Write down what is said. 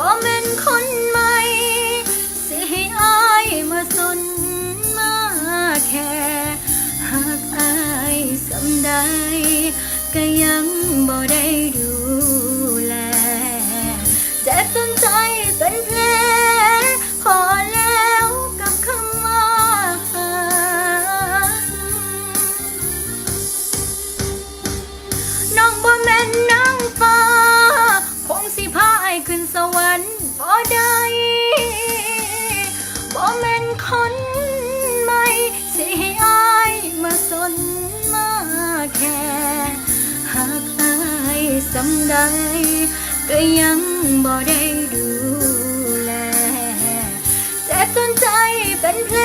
ได้บ่แม่นคนใหม่ สิให้อายมาสนมาแค่หากอายสำใดก็ยังบ่ได้ดู สวรรค์บ่ได้บ่แม่นคนไม่สิให้อายมาสนมาแค่หากอายสำใดก็ยังบ่ได้ดูแลแต่ต้นใจเป็นแพล